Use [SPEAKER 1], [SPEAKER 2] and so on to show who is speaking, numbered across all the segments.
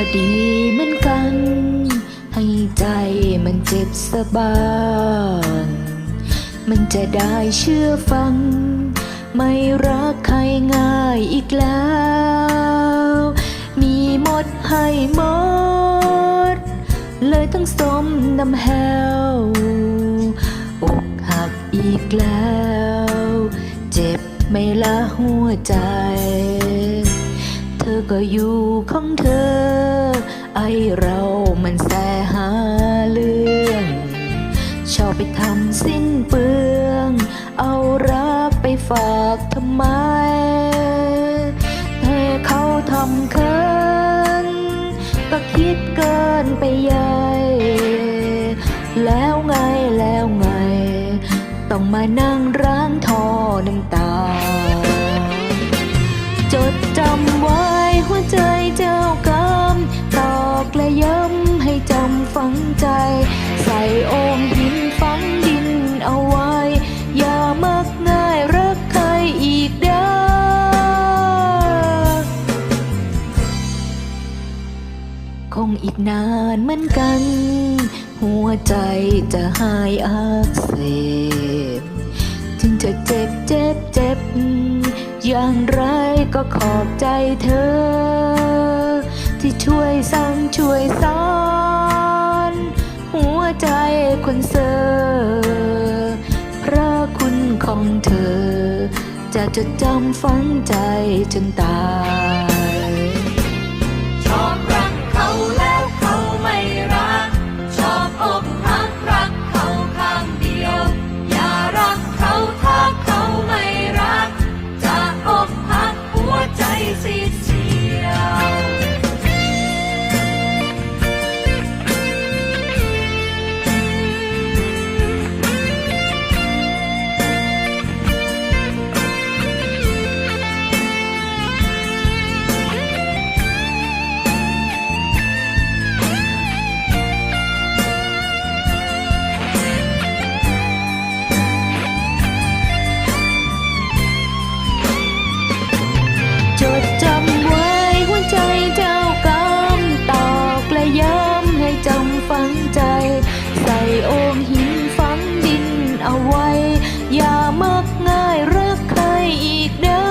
[SPEAKER 1] ก็ดีเหมือนกัน ให้ใจมันเจ็บสะบานมันจะได้เชื่อฟัง ไม่รักใครง่ายอีกแล้ว มีหมดให้หมด เลยต้องสมน้ำแหวอกหักอีกแล้ว เจ็บไม่ละหัวใจ ก็อยู่ของเธอ ไอเรามันแสหาเรื่อง ชอบไปทำสิ้นเปลือง เอารักไปฝากทำไมแต่เขาทำเคินก็คิดเกินไปใหญ่แล้วไงแล้วไง ต้องมานั่งร้างทอน้ำตา หัวใจเจ้ากรรมตอกและย้ำให้จำฝังใจ ใส่โอ่งหินฝังดินเอาไว้ อย่ามักง่ายรักใครอีกเด้อคงอีกนานเหมือนกัน หัวใจจะหายอักเสบ ถึงจะเจ็บเจ็บเจ็บ อย่างไรก็ขอบใจเธอ ที่ช่วยสั่งช่วยสอน หัวใจคนเซอร์พระคุณของเธอ จะจดจำฝังใจจนตาย ฝังใจ ใส่โอ่งหินฝังดินเอาไว้ อย่ามักง่ายรักใครอีกเด้อ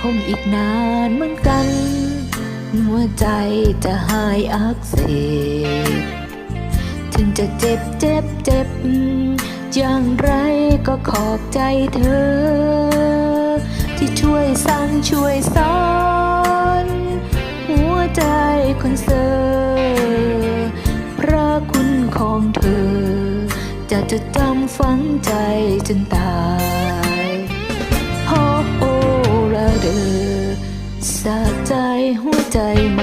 [SPEAKER 1] คงอีกนานเหมือนกัน หัวใจจะหายอักเสบถึงจะเจ็บเจ็บเจ็บ อย่างไรก็ขอบใจเธอ ที่ช่วยสั่งช่วยสอน คนเซอร์พระคุณของเธอ จะจดจำฝังใจจนตายโอ้โอระเดอสะใจหัวใจม